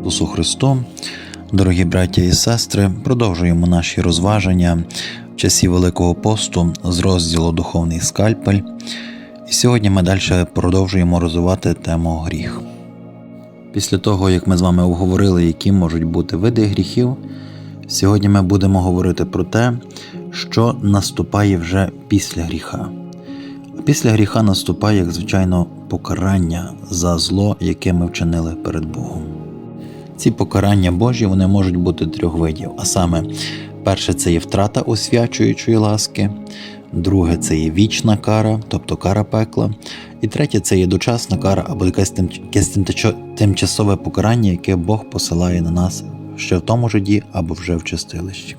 Ісусу Христу, дорогі браття і сестри, продовжуємо наші розваження в часі Великого посту з розділу Духовний скальпель. І сьогодні ми далі продовжуємо розвивати тему гріх. Після того, як ми з вами обговорили, які можуть бути види гріхів, сьогодні ми будемо говорити про те, що наступає вже після гріха. А після гріха наступає, як звичайно, покарання за зло, яке ми вчинили перед Богом. Ці покарання Божі вони можуть бути трьох видів. А саме, перше це є втрата освячуючої ласки, друге це є вічна кара, тобто кара пекла, і третє це є дочасна кара або якесь, тим, тимчасове покарання, яке Бог посилає на нас ще в тому житті або вже в чистилищі.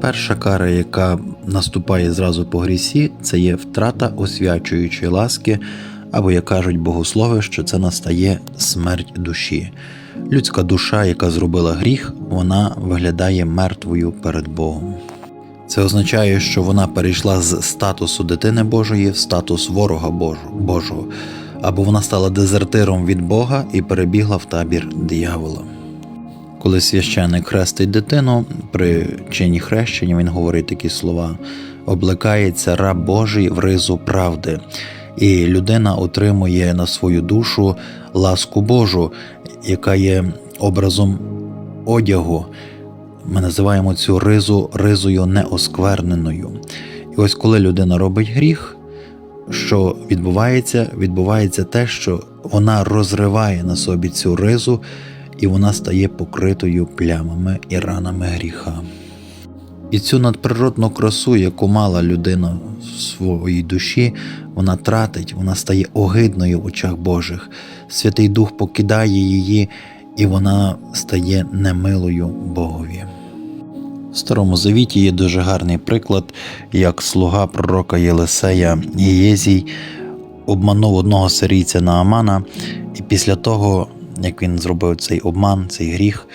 Перша кара, яка наступає зразу по грісі, це є втрата освячуючої ласки, або, як кажуть богослови, що це настає смерть душі. Людська душа, яка зробила гріх, вона виглядає мертвою перед Богом. Це означає, що вона перейшла з статусу дитини Божої в статус ворога Божого, або вона стала дезертиром від Бога і перебігла в табір диявола. Коли священник хрестить дитину, при чині хрещення він говорить такі слова: облекається раб Божий в ризу правди, і людина отримує на свою душу ласку Божу, яка є образом одягу. Ми називаємо цю ризу ризою неоскверненою. І ось коли людина робить гріх, що відбувається? Відбувається те, що вона розриває на собі цю ризу, і вона стає покритою плямами і ранами гріха. І цю надприродну красу, яку мала людина в своїй душі, вона тратить, вона стає огидною в очах Божих. Святий Дух покидає її, і вона стає немилою Богові. В Старому Завіті є дуже гарний приклад, як слуга пророка Єлисея Єзій обманув одного сирійця Наамана, і після того, як він зробив цей обман, цей гріх,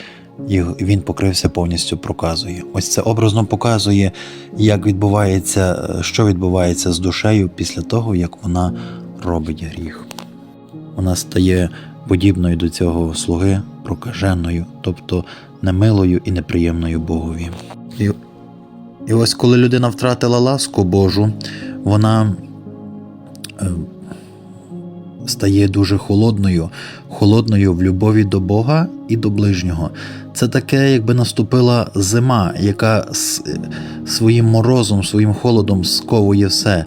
і він покрився повністю проказує. Ось це образно показує, як відбувається, що відбувається з душею після того, як вона робить гріх. Вона стає подібною до цього слуги прокаженою, тобто немилою і неприємною Богові. І, і ось коли людина втратила ласку Божу, вона е, стає дуже холодною, холодною в любові до Бога і до ближнього. Це таке, якби наступила зима, яка своїм морозом, своїм холодом сковує все,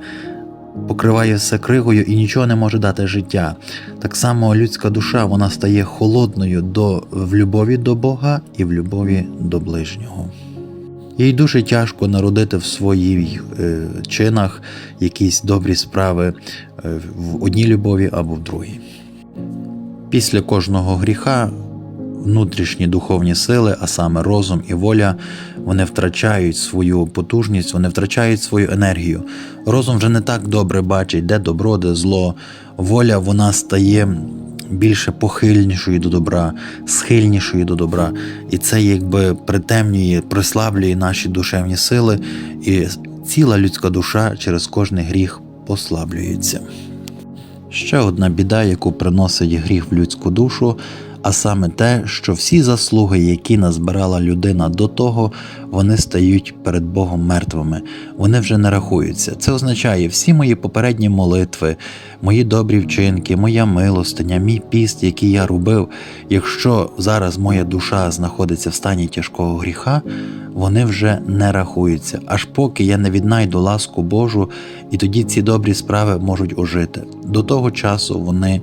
покриває все кригою і нічого не може дати життя. Так само людська душа вона стає холодною до, в любові до Бога і в любові до ближнього. Їй дуже тяжко народити в своїх е, чинах якісь добрі справи е, в одній любові або в другій. Після кожного гріха внутрішні духовні сили, а саме розум і воля, вони втрачають свою потужність, вони втрачають свою енергію. Розум вже не так добре бачить, де добро, де зло. Воля вона стає більше похильнішою до добра, схильнішою до добра. І це якби притемнює, прислаблює наші душевні сили, і ціла людська душа через кожний гріх послаблюється. Ще одна біда, яку приносить гріх в людську душу, а саме те, що всі заслуги, які назбирала людина до того, вони стають перед Богом мертвими, вони вже не рахуються. Це означає, всі мої попередні молитви, мої добрі вчинки, моя милостиня, мій піст, який я робив, якщо зараз моя душа знаходиться в стані тяжкого гріха, вони вже не рахуються, аж поки я не віднайду ласку Божу, і тоді ці добрі справи можуть ожити. До того часу вони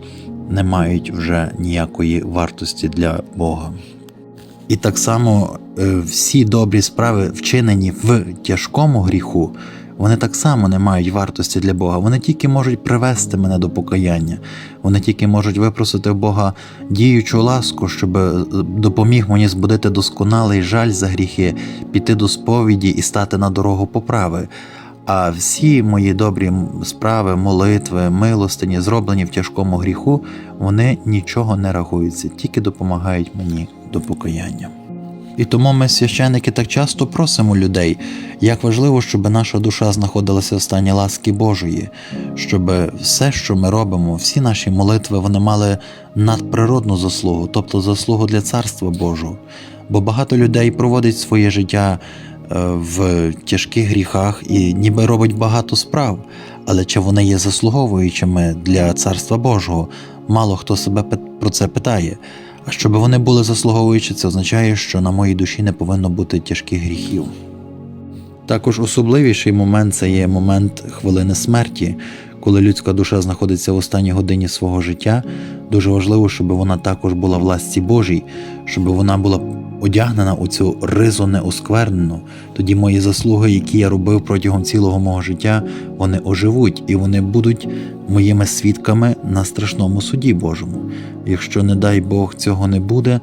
не мають вже ніякої вартості для Бога. І так само е, всі добрі справи, вчинені в тяжкому гріху, вони так само не мають вартості для Бога. Вони тільки можуть привести мене до покаяння. Вони тільки можуть випросити в Бога діючу ласку, щоб е, допоміг мені збудити досконалий жаль за гріхи, піти до сповіді і стати на дорогу поправи. А всі мої добрі справи, молитви, милостині, зроблені в тяжкому гріху, вони нічого не рахуються, тільки допомагають мені до покаяння. І тому ми, священники, так часто просимо людей, як важливо, щоб наша душа знаходилася в стані ласки Божої, щоб все, що ми робимо, всі наші молитви, вони мали надприродну заслугу, тобто заслугу для Царства Божого. Бо багато людей проводить своє життя в тяжких гріхах і ніби робить багато справ, але чи вони є заслуговуючими для Царства Божого? Мало хто себе про це питає. А щоб вони були заслуговуючі, це означає, що на моїй душі не повинно бути тяжких гріхів. Також особливіший момент це є момент хвилини смерті, коли людська душа знаходиться в останній годині свого життя. Дуже важливо, щоб вона також була в Божій, щоб вона була одягнена у цю ризу неосквернену. Тоді мої заслуги, які я робив протягом цілого мого життя, вони оживуть і вони будуть моїми свідками на страшному суді Божому. Якщо, не дай Бог, цього не буде,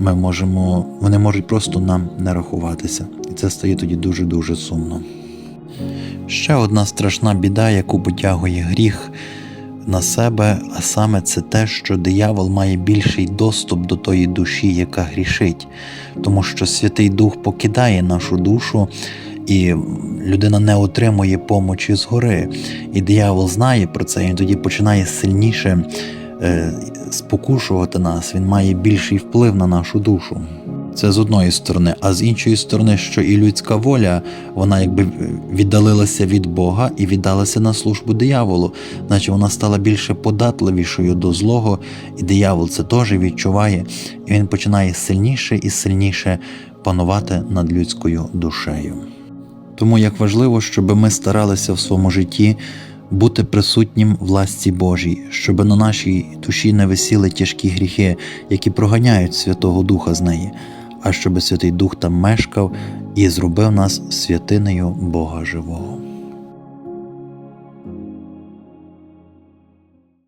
ми можемо, вони можуть просто нам не рахуватися. І це стає тоді дуже-дуже сумно. Ще одна страшна біда, яку потягує гріх на себе, а саме це те, що диявол має більший доступ до тої душі, яка грішить, тому що Святий Дух покидає нашу душу. І людина не отримує помочі згори. І диявол знає про це, і тоді починає сильніше е, спокушувати нас, він має більший вплив на нашу душу. Це з одної сторони, а з іншої сторони, що і людська воля, вона якби віддалилася від Бога і віддалася на службу дияволу, наче вона стала більше податливішою до злого, і диявол це теж відчуває, і він починає сильніше і сильніше панувати над людською душею. Тому як важливо, щоб ми старалися в своєму житті бути присутнім в ласці Божій, щоб на нашій душі не висіли тяжкі гріхи, які проганяють Святого Духа з неї, а щоби Святий Дух там мешкав і зробив нас святинею Бога живого.